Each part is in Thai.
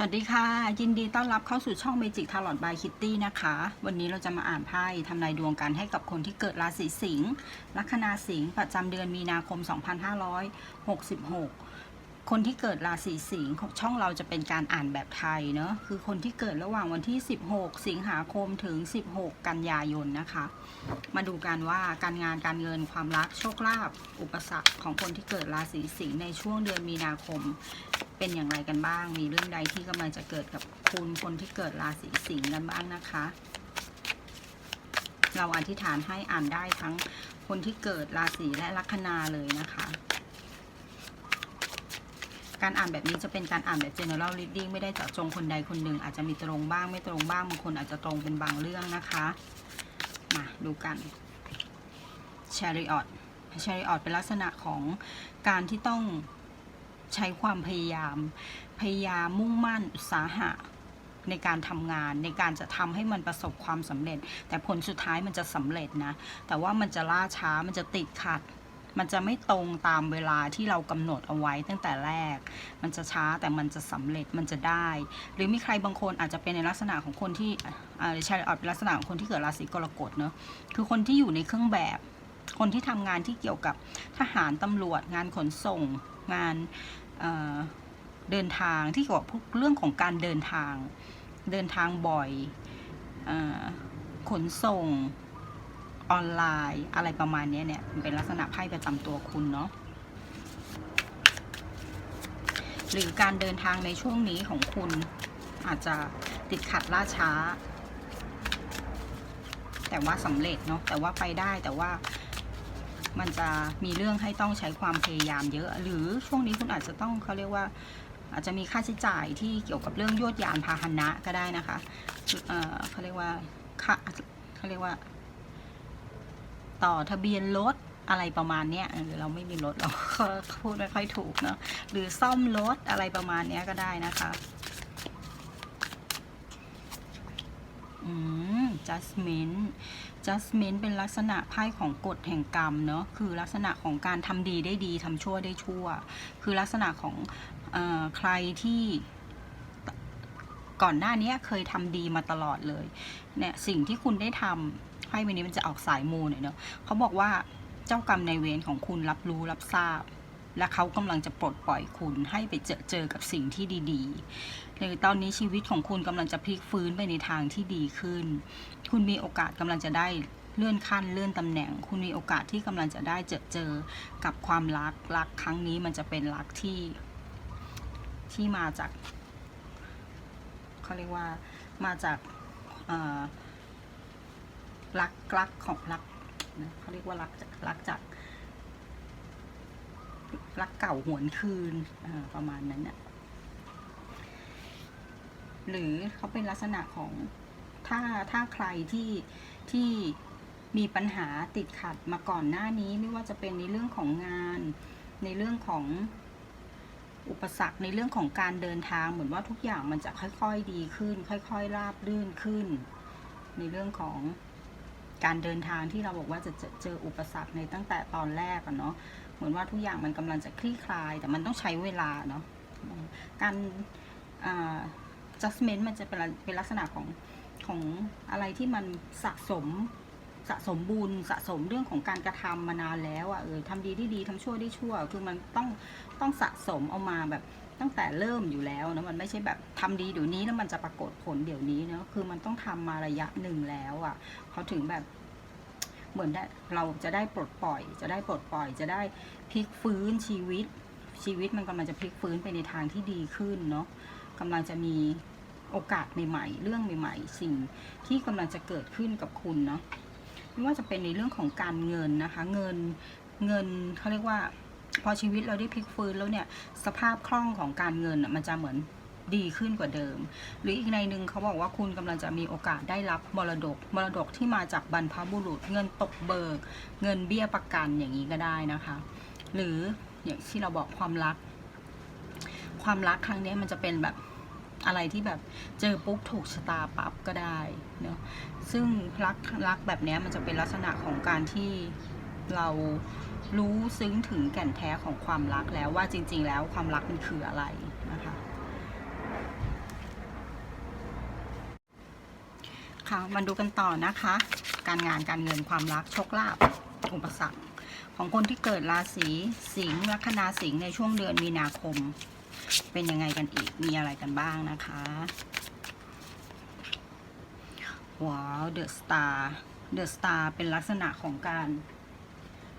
สวัสดีค่ะ ยินดีต้อนรับเข้าสู่ช่อง Magic Tarot by Kitty นะคะ วันนี้เราจะมาอ่านไพ่ทำนายดวงกันให้กับคนที่เกิดราศีสิงห์ลัคนาสิงห์ประจำเดือนมีนาคม 2566 คนที่เกิดราศีสิงห์ช่องเราจะเป็นการอ่านแบบไทยเนอะคือคนที่เกิดระหว่างวันที่ 16 สิงหาคมถึง 16 กันยายนนะคะ มาดูกันว่าการงานการเงินความรักโชคลาภอุปสรรคของคนที่เกิดราศีสิงห์ในช่วงเดือนมีนาคม เป็นอย่างไรกันบ้าง มีเรื่องใดที่กำลังจะเกิดกับคุณคนที่เกิดราศีสิงห์กันบ้างนะคะ เราอธิษฐานให้อ่านได้ทั้งคนที่เกิดราศีและลัคนาเลยนะคะ การอ่านแบบนี้จะเป็นการอ่านแบบ general reading ไม่ได้เจาะจงคนใดคนหนึ่ง อาจจะมีตรงบ้างไม่ตรงบ้างบางคนอาจจะตรงเป็นบางเรื่องนะคะ มาดูกัน chariot chariot เป็นลักษณะของการที่ต้องใช้ความพยายาม พยายามมุ่งมั่นอุตสาหะในการทำงานในการจะทำให้มันประสบความสำเร็จ แต่ผลสุดท้ายมันจะสำเร็จนะ แต่ว่ามันจะล่าช้ามันจะติดขัด มันจะไม่ตรงตามเวลาที่เรากำหนดเอาไว้ตั้งแต่แรก มันจะช้าแต่มันจะสำเร็จมันจะได้ หรือมีใครบางคนอาจจะเป็นในลักษณะของคนที่อ่าใช่อาจเป็นลักษณะของคนที่เกิดราศีกรกฎเนอะคือคนที่อยู่ในเครื่องแบบ คนที่ทำงานที่เกี่ยวกับทหารตำรวจ งานขนส่ง งานเเดินทางที่เกี่ยวกับเรื่องของการเดินทาง เดินทางบ่อยอขนส่ง ออนไลน์ อะไรประมาณนี้เนี่ยมันเป็นลักษณะไพ่ประจำตัวคุณเนาะหรือการเดินทางในช่วงนี้ของคุณอาจจะติดขัดล่าช้า แต่ว่าสำเร็จเนาะแต่ว่าไปได้แต่ว่ามันจะมีเรื่องให้ต้องใช้ความพยายามเยอะ หรือช่วงนี้คุณอาจจะต้องเขาเรียกว่า อาจจะมีค่าใช้จ่ายที่เกี่ยวกับเรื่องยวดยานพาหนะก็ได้นะคะเอ่อเขาเรียกว่าค่าเขาเรียกว่า ต่อทะเบียนรถอะไรประมาณเนี้ยเออเราไม่มีรถเราก็พูดไม่ค่อยถูกเนาะหรือซ่อมรถอะไรประมาณเนี้ยก็ได้นะคะอืม judgment judgment เป็นลักษณะไพ่ของกฎแห่งกรรมเนาะคือลักษณะของการทำดีได้ดีทำชั่วได้ชั่ว คือลักษณะของอใครที่ก่อนหน้านี้เคยทำดีมาตลอดเลยเนี่ยสิ่งที่คุณได้ทำ ไพ่ใบนี้มันจะออกสายมูหน่อยเนาะเขาบอกว่าเจ้ากรรมในเวรของคุณรับรู้รับทราบ และเขากำลังจะปลดปล่อยคุณให้ไปเจอเจอกับสิ่งที่ดีๆหรือตอนนี้ชีวิตของคุณกำลังจะพลิกฟื้นไปในทางที่ดีขึ้น คุณมีโอกาสกำลังจะได้เลื่อนขั้นเลื่อนตำแหน่ง คุณมีโอกาสที่กำลังจะได้เจอเจอกับความรักรักครั้งนี้มันจะเป็นรักที่ที่มาจากเขาเรียกว่ามาจากเอ่อ รักรักของรักนะเขาเรียกว่ารักจากรักจากรักเก่าหวนคืนประมาณนั้นน่ะหรือเขาเป็นลักษณะของถ้าถ้าใครที่ที่มีปัญหาติดขัดมาก่อนหน้านี้ไม่ว่าจะเป็นในเรื่องของงาน ในเรื่องของอุปสรรคในเรื่องของการเดินทางเหมือนว่าทุกอย่างมันจะค่อยๆดีขึ้น ค่อย ๆ ราบรื่นขึ้น ในเรื่องของ การเดินทางที่เราบอกว่าจะเจอเจออุปสรรคในตั้งแต่ตอนแรกอะเนาะเหมือนว่าทุกอย่างมันกำลังจะคลี่คลาย แต่มันต้องใช้เวลาเนาะการอ่า judgment มันจะเป็นเป็นลักษณะของของอะไรที่มันสะสมสะสมบุญสะสมเรื่องของการกระทำมานานแล้วอะเออทำดีได้ดีทำชั่วได้ชั่ว คือมันต้องต้องสะสมเอามาแบบ ตั้งแต่เริ่มอยู่แล้วนะมันไม่ใช่แบบทำดีเดี๋ยวนี้แล้วมันจะปรากฏผลเดี๋ยวนี้เนาะคือมันต้องทำมาระยะหนึ่งแล้วอะ่ะเขาถึงแบบเหมือนได้เราจะได้ปลดปล่อย จะได้ปลดปล่อย จะได้พลิกฟื้นชีวิต ชีวิตมันกำลังจะพลิกฟื้นไปในทางที่ดีขึ้นเนาะกำลังจะมีโอกาสใหม่ๆ เรื่องใหม่ ๆ สิ่งที่กำลังจะเกิดขึ้นกับคุณเนาะไม่ว่าจะเป็นในเรื่องของการเงินนะคะ เงินเงินเขาเรียกว่า พอชีวิตเราได้พลิกฟื้นแล้วเนี่ยสภาพคล่องของการเงินมันจะเหมือนดีขึ้นกว่าเดิม หรืออีกในหนึ่งเขาบอกว่าคุณกำลังจะมีโอกาสได้รับมรดก มรดกที่มาจากบรรพบุรุษ เงินตกเบิก เงินเบี้ยประกันอย่างนี้ก็ได้นะคะ หรืออย่างที่เราบอกความรัก ความรักครั้งนี้มันจะเป็นแบบอะไรที่แบบเจอปุ๊บถูกชะตาปั๊บก็ได้เนาะซึ่งรักรักแบบนี้มันจะเป็นลักษณะของการที่เรา รู้ซึ้งถึงแก่นแท้ของความรักแล้วว่าจริง ๆ แล้วความรักมันคืออะไรนะคะค่ะมาดูกันต่อนะคะ การงานการเงินความรักโชคลาภอุปสรรคของคนที่เกิดราศีสิงห์ลัคนาสิงห์ในช่วงเดือนมีนาคม เป็นยังไงกันอีกมีอะไรกันบ้างนะคะว้าวเดอะสตาร์เดอะสตาร์เป็นลักษณะของการ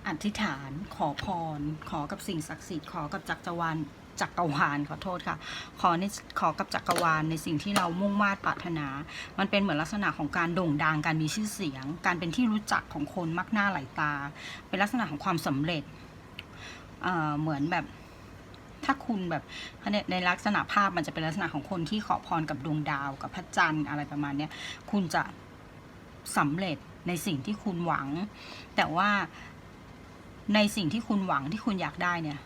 อธิษฐาน ขอพร ขอกับสิ่งศักดิ์สิทธิ์ ขอกับจักรวาลจักรวาลขอโทษค่ะ ขอในขอกับจักรวาลในสิ่งที่เรามุ่งมา่ปรารถนา มันเป็นเหมือนลักษณะของการโด่งดังการมีชื่อเสียง การเป็นที่รู้จักของคนมากหน้าหลายตา เป็นลักษณะของความสำเร็จเเหมือนแบบถ้าคุณแบบในลักษณะภาพมันจะเป็นลักษณะของคนที่ขอพรกับดวงดาว กับพระจันทร์อะไรประมาณนี้คุณจะสำเร็จในสิ่งที่คุณหวัง แต่ว่า ในสิ่งที่คุณหวังที่คุณอยากได้เนี่ย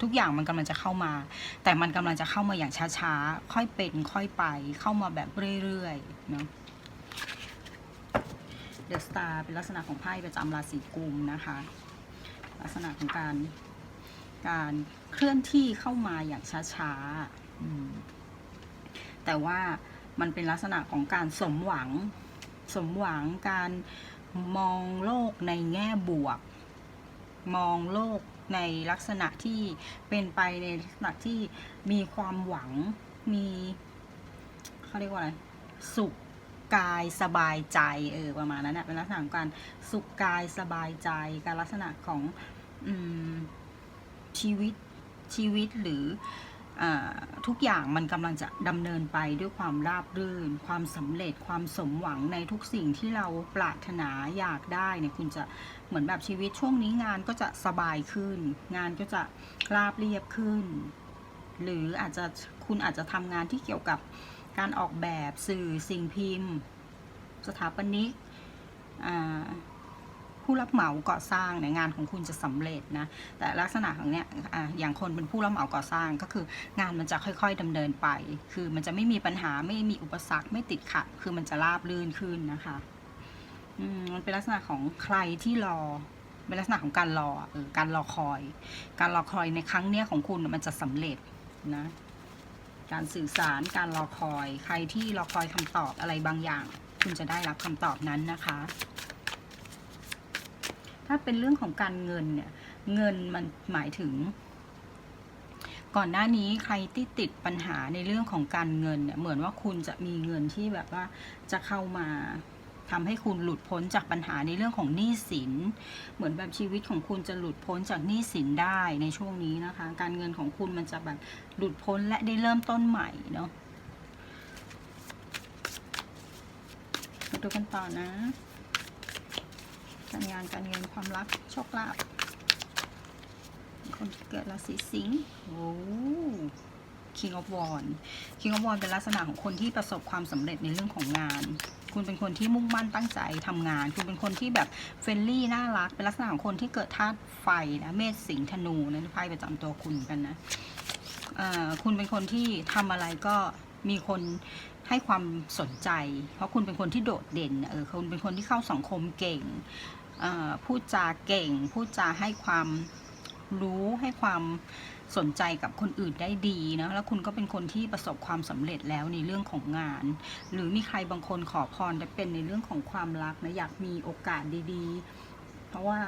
ทุกอย่างมันกำลังจะเข้ามา แต่มันกำลังจะเข้ามาอย่างช้าๆ ค่อยเป็นค่อยไป เข้ามาแบบเรื่อยๆเนาะเดอะสตาร์เป็นลักษณะของไพ่ประจำราศีกุมนะคะ ลักษณะของการการเคลื่อนที่เข้ามาอย่างช้าๆอืมแต่ว่ามันเป็นลักษณะของการสมหวัง สมหวังการมองโลกในแง่บวก มองโลกในลักษณะที่เป็นไปในลักษณะที่มีความหวังมีเขาเรียกว่าอะไรสุขกายสบายใจเออประมาณนั้นนะเป็นลักษณะของการสุขกายสบายใจ การลักษณะของอชีวิตชีวิตหรือ ทุกอย่างมันกำลังจะดำเนินไปด้วยความราบรื่น ความสำเร็จความสมหวังในทุกสิ่งที่เราปรารถนาอยากได้เนี่ยคุณจะเหมือนแบบชีวิตช่วงนี้งานก็จะสบายขึ้น งานก็จะราบเรียบขึ้น หรืออาจจะคุณอาจจะทำงานที่เกี่ยวกับการออกแบบสื่อสิ่งพิมพ์ สถาปนิก ผู้รับเหมาก่อสร้างเนี่ยงานของคุณจะสำเร็จนะแต่ลักษณะของเนี้ยออย่างคนเป็นผู้รับเหมาก่อสร้างก็คืองานมันจะค่อย ๆดำเนินไป คือมันจะไม่มีปัญหาไม่มีอุปสรรคไม่ติดขัด คือมันจะราบรื่นขึ้นนะคะอืมมันเป็นลักษณะของใครที่รอเป็นลักษณะของการรอเออการรอคอย การรอคอยในครั้งเนี้ยของคุณมันจะสำเร็จนะการสื่อสารการรอคอย ใครที่รอคอยคำตอบอะไรบางอย่าง คุณจะได้รับคำตอบนั้นนะคะ ถ้าเป็นเรื่องของการเงินเนี่ย เงินมันหมายถึง ก่อนหน้านี้ใครที่ติดปัญหาในเรื่องของการเงินเนี่ยเหมือนว่าคุณจะมีเงินที่แบบว่าจะเข้ามาทำให้คุณหลุดพ้นจากปัญหาในเรื่องของหนี้สิน เหมือนแบบชีวิตของคุณจะหลุดพ้นจากหนี้สินได้ในช่วงนี้นะคะ การเงินของคุณมันจะแบบหลุดพ้นและได้เริ่มต้นใหม่เนาะมาดูกันต่อนะ การงานการเงินความรักโชคลาภคนที่เกิดราศีสิงห์โอ้ King of w a n King of w a n เป็นลักษณะของคนที่ประสบความสำเร็จในเรื่องของงาน คุณเป็นคนที่มุ่งมั่นตั้งใจทำงาน คุณเป็นคนที่แบบเฟรนลี่น่ารัก เป็นลักษณะของคนที่เกิดธาตุไฟนะ เมษสิงห์ธนูนะไพ่ประจำตัวคุณกันนะคุณเป็นคนที่ทำอะไรก็มีคนให้ความสนใจ เพราะคุณเป็นคนที่โดดเด่น เออ คุณเป็นคนที่เข้าสังคมเก่ง พูดจาเก่ง พูดจาให้ความรู้ให้ความสนใจกับคนอื่นได้ดีนะแล้วคุณก็เป็นคนที่ประสบความสำเร็จแล้วในเรื่องของงาน หรือมีใครบางคนขอพรจะเป็นในเรื่องของความรักนะอยากมีโอกาสดีๆ เพราะว่า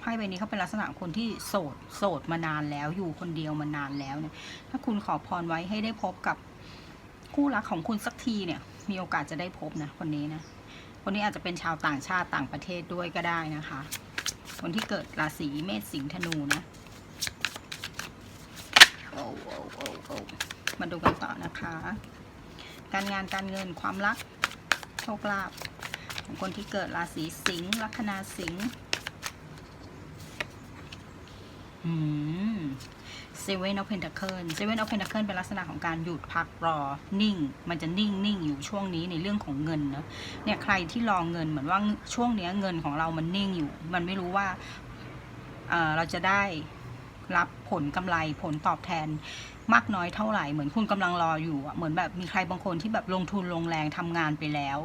ไพ่ใบนี้เขาเป็นลักษณะคนที่โสดโสดมานานแล้วอยู่คนเดียวมานานแล้วเนี่ยถ้าคุณขอพรไว้ให้ได้พบกับคู่รักของคุณสักทีเนี่ย มีโอกาสจะได้พบนะคนนี้นะ คนนี้อาจจะเป็นชาวต่างชาติต่างประเทศด้วยก็ได้นะคะ คนที่เกิดราศีเมษสิงห์ธนูนะโอ้โอ้โอ้โอ้มาดูกันต่อนะคะ การงานการเงินความรักโชคลาภของคนที่เกิดราศีสิงห์ลัคนาสิงห์อืม Seven of Pentacles Seven of Pentacles เป็นลักษณะของการหยุดพักรอนิ่ง มันจะนิ่งนิ่งอยู่ช่วงนี้ในเรื่องของเงินเนะเนี่ยใครที่รอเงินเหมือนว่าช่วงเนี้ยเงินของเรามันนิ่งอยู่ มันไม่รู้ว่าเอ่อเราจะได้รับผลกำไรผลตอบแทนมากน้อยเท่าไหร่เหมือนคุณกำลังรออยู่อะเหมือนแบบมีใครบางคนที่แบบลงทุนลงแรงทำงานไปแล้ว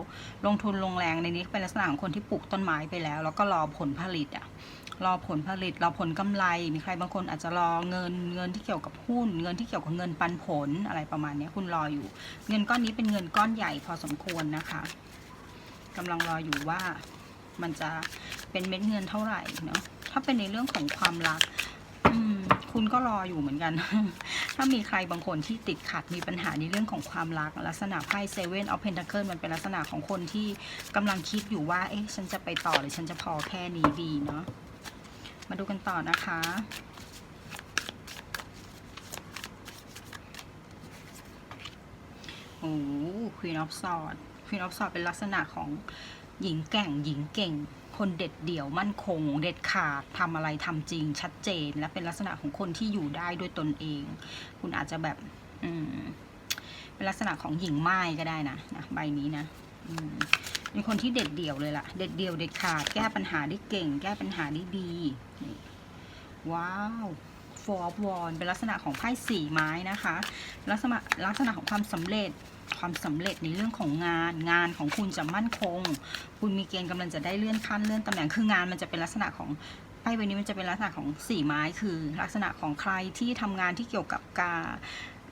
ลงทุนลงแรงในนี้เป็นลักษณะของคนที่ปลูกต้นไม้ไปแล้ว แล้วก็รอผลผลิตอะ รอผลผลิตรอผลกำไร มีใครบางคนอาจจะรอเงินเงินที่เกี่ยวกับหุ้น เงินที่เกี่ยวกับเงินปันผลอะไรประมาณนี้คุณรออยู่ เงินก้อนนี้เป็นเงินก้อนใหญ่พอสมควรนะคะกำลังรออยู่ว่ามันจะเป็นเม็ดเงินเท่าไหร่เนาะถ้าเป็นในเรื่องของความรักคุณก็รออยู่เหมือนกัน ถ้ามีใครบางคนที่ติดขัดมีปัญหาในเรื่องของความรัก ลักษณะไพ่เซเว่นออฟเพนท c เคิลมันเป็นลักษณะของคนที่กำลังคิดอยู่ว่า เอ๊ะ ฉันจะไปต่อหรือฉันจะพอแค่นี้ดีเนาะ มาดูกันต่อนะคะ โอ้ควีนออฟซอดควีนออฟซอดเป็นลักษณะของหญิงแก่งหญิงเก่ง คนเด็ดเดี่ยวมั่นคง เด็ดขาดทำอะไรทำจริงชัดเจน และเป็นลักษณะของคนที่อยู่ได้ด้วยตนเอง คุณอาจจะแบบ อืมเป็นลักษณะของหญิงไม้ก็ได้นะนะใบนี้นะ อืม เป็นคนที่เด็ดเดี่ยวเลยล่ะ เด็ดเดี่ยวเด็ดขาดแก้ปัญหาได้เก่ง แก้ปัญหาได้ดีนี่ว้าวฟอร์วอนเป็นลักษณะของไพ่สี่ไม้นะคะ ลักษณะลักษณะของความสำเร็จความสำเร็จในเรื่องของงาน งานของคุณจะมั่นคง คุณมีเกณฑ์กำลังจะได้เลื่อนขั้นเลื่อนตำแหน่งคืองานมันจะเป็นลักษณะของไพ่ใบนี้มันจะเป็นลักษณะของสี่ไม้คือ ลักษณะของใครที่ทำงานที่เกี่ยวกับการ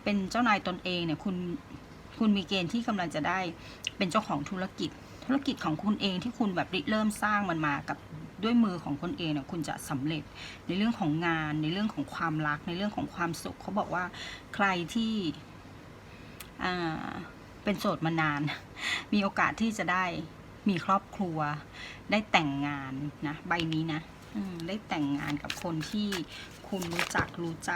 เป็นเจ้านายตนเองเนี่ยคุณคุณมีเกณฑ์ที่กำลังจะได้เป็นเจ้าของธุรกิจ ธุรกิจของคุณเองที่คุณแบบริเริ่มสร้างมันมากับด้วยมือของคนเองเนี่ยคุณจะสำเร็จในเรื่องของงาน ในเรื่องของความรัก ในเรื่องของความสุขเขาบอกว่าใครที่เป็นโสดมานาน มีโอกาสที่จะได้มีครอบครัว ได้แต่งงานนะใบนี้นะได้แต่งงานกับคนที่คุณรู้จักรู้ใจ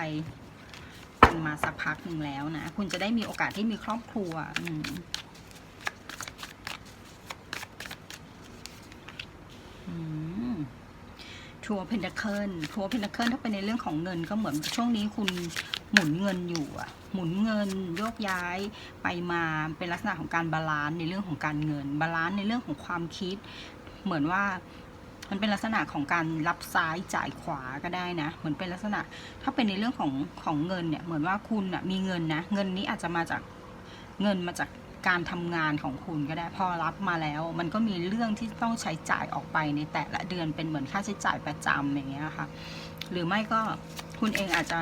กันมาสักพักหนึ่งแล้วนะ คุณจะได้มีโอกาสที่มีครอบครัว อืม ทัวร์เพนทเคิลทัวร์เพนทเคิลถ้าเป็นในเรื่องของเงินก็เหมือนช่วงนี้คุณหมุนเงินอยู่อะหมุนเงินโยกย้ายไปมาเป็นลักษณะของการบาลานซ์ในเรื่องของการเงิน บาลานซ์ในเรื่องของความคิด เหมือนว่ามันเป็นลักษณะของการรับซ้ายจ่ายขวาก็ได้นะ เหมือนเป็นลักษณะ ถ้าเป็นในเรื่องของของเงินเนี่ยเหมือนว่าคุณอะมีเงินนะ เงินนี้อาจจะมาจากเงินมาจาก การทำงานของคุณก็ได้พอรับมาแล้ว มันก็มีเรื่องที่ต้องใช้จ่ายออกไปในแต่ละเดือนเป็นเหมือนค่าใช้จ่ายประจำอย่างเงี้ยค่ะ หรือไม่ก็คุณเองอาจจะ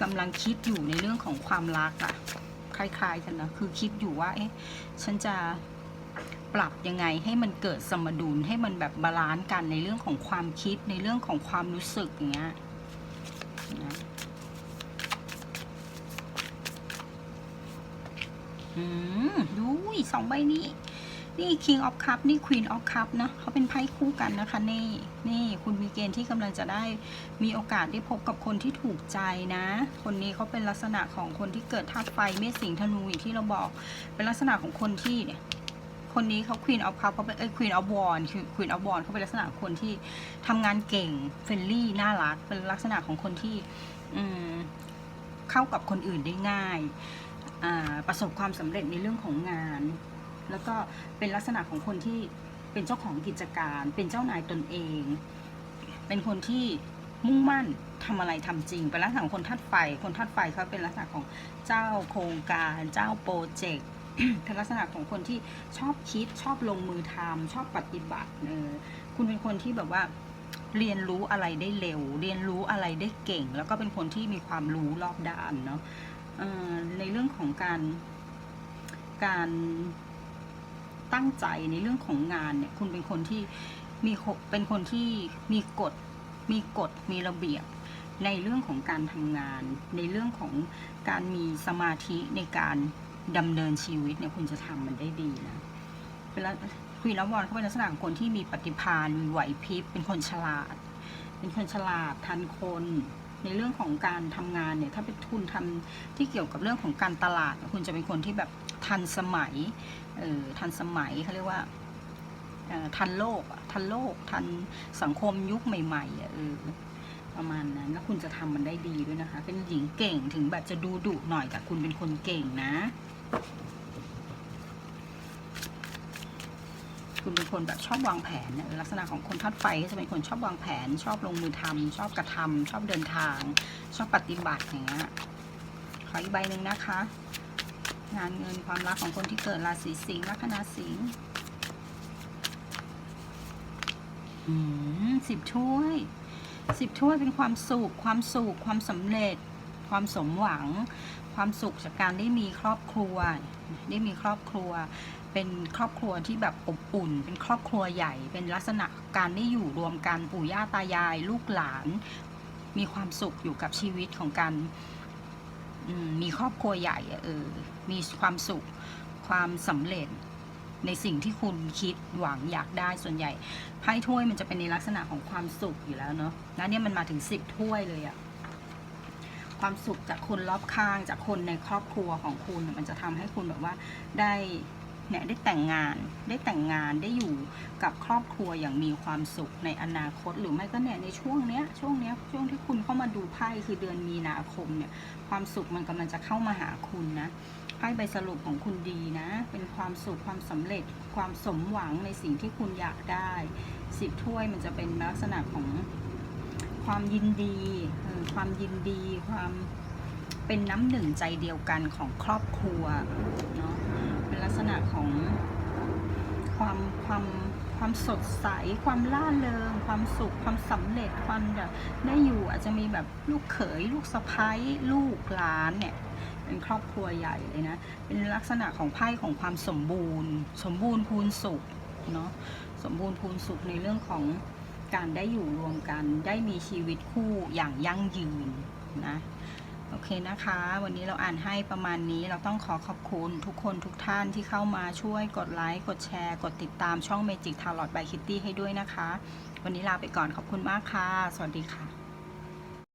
กำลังคิดอยู่ในเรื่องของความรักอะคล้ายๆกันนะคือคิดอยู่ว่าเอ๊ะฉันจะปรับยังไงให้มันเกิดสมดุลให้มันแบบบาลานซ์กันในเรื่องของความคิดในเรื่องของความรู้สึกอย่างเงี้ยนะ อืมดูอีสองใบนี้ นี่ King of Cup นี่ Queen of Cup นะเขาเป็นไพ่คู่กันนะคะนี่นี่คุณมีเกณฑ์ที่กำลังจะได้มีโอกาสได้พบกับคนที่ถูกใจนะ คนนี้เขาเป็นลักษณะของคนที่เกิดธาตุไฟเมษสิงห์ธนูอย่างที่เราบอก เป็นลักษณะของคนที่เนี่ยคนนี้เขา Queen of Cup เขาเป็นเอ้ย Queen of Wands คือ Queen of Wands เขาเป็นลักษณะคนที่ทำงานเก่งเฟรนลี่น่ารัก เป็นลักษณะของคนที่เข้ากับคนอื่นได้ง่าย ประสบความสำเร็จในเรื่องของงาน แล้วก็เป็นลักษณะของคนที่เป็นเจ้าของกิจการ เป็นเจ้านายตนเอง เป็นคนที่มุ่งมั่นทำอะไรทำจริง เป็นลักษณะของคนทัดไฟ คนทัดไฟเขาเป็นลักษณะของเจ้าโครงการ เจ้าโปรเจกต์เป็นลักษณะของคนที่ชอบคิดชอบลงมือทำชอบปฏิบัติเออคุณเป็นคนที่แบบว่าเรียนรู้อะไรได้เร็ว เรียนรู้อะไรได้เก่ง แล้วก็เป็นคนที่มีความรู้รอบด้านเนาะ ในเรื่องของการการตั้งใจในเรื่องของงานเนี่ย คุณเป็นคนที่มีเป็นคนที่มีกฎมีกฎมีระเบียบในเรื่องของการทำงาน ในเรื่องของการมีสมาธิในการดำเนินชีวิตเนี่ยคุณจะทำมันได้ดีนะเป็นละคุยนวอนเขาเป็นลักษณะของคนที่มีปฏิภาณมีไหวพริบเป็นคนฉลาด เป็นคนฉลาดทันคน ในเรื่องของการทำงานเนี่ยถ้าเป็นทุนทำที่เกี่ยวกับเรื่องของการตลาด คุณจะเป็นคนที่แบบทันสมัยเออทันสมัยเขาเรียกว่าอ่อทันโลกทันโลก ทันสังคมยุคใหม่ๆอะเออประมาณนั้นแล้วคุณจะทำมันได้ดีด้วยนะคะ เป็นหญิงเก่งถึงแบบจะดูดุหน่อยแต่คุณเป็นคนเก่งนะ คุณเป็นคนแบบชอบวางแผนเนี่ยลักษณะของคนทัดไฟก็จะเป็นคนชอบวางแผน ชอบลงมือทำชอบกระทำชอบเดินทาง ชอบปฏิบัติอย่างเงี้ยขออีกใบหนึ่งนะคะ งานเงินความรักของคนที่เกิดราศีสิงห์ลัคนาสิงห์อืมสิบถ้วยสิบถ้วยเป็นความสุขความสุขความสำเร็จ ความสมหวัง ความสุขจากการได้มีครอบครัว ได้มีครอบครัว เป็นครอบครัวที่แบบอบอุ่น เป็นครอบครัวใหญ่ เป็นลักษณะการได้อยู่รวมกันปู่ย่าตายาย ลูกหลาน มีความสุขอยู่กับชีวิตของการมมีครอบครัวใหญ่เออมีความสุขความสำเร็จในสิ่งที่คุณคิดหวังอยากได้ส่วนใหญ่ไพ่ถ้วยมันจะเป็นในลักษณะของความสุขอยู่แล้วเนาะแล้วเนี่ยมันมาถึงสิบถ้วยเลยอะความสุขจากคนรอบข้างจากคนในครอบครัวของคุณมันจะทำให้คุณแบบว่าได้ เนี่ยได้แต่งงานได้แต่งงานได้อยู่กับครอบครัวอย่างมีความสุขในอนาคต หรือไม่ก็เนี่ยในช่วงเนี้ยช่วงเนี้ยช่วงที่คุณเข้ามาดูไพ่คือเดือนมีนาคมเนี่ยความสุขมันกำลังจะเข้ามาหาคุณนะไพ่ใบสรุปของคุณดีนะ เป็นความสุขความสำเร็จความสมหวังในสิ่งที่คุณอยากได้สิบถ้วยมันจะเป็นลักษณะของความยินดีความยินดีความเป็นน้ำหนึ่งใจเดียวกันของครอบครัวเนาะ เป็นลักษณะของความความความสดใส ความล่าเริง ความสุข ความสำเร็จ ความแบบได้อยู่อาจจะมีแบบลูกเขย ลูกสะใภ้ลูกหลานเนี่ยเป็นครอบครัวใหญ่เลยนะ เป็นลักษณะของไพ่ของความสมบูรณ์ สมบูรณ์พูนสุขเนาะ สมบูรณ์พูนสุขในเรื่องของการได้อยู่รวมกัน ได้มีชีวิตคู่อย่างยั่งยืนนะ โอเคนะคะ วันนี้เราอ่านให้ประมาณนี้เราต้องขอขอบคุณทุกคนทุกท่านที่เข้ามาช่วยกดไลค์ กดแชร์ กดติดตามช่อง Magic Tarot by Kitty ให้ด้วยนะคะ วันนี้ลาไปก่อนขอบคุณมากค่ะ สวัสดีค่ะ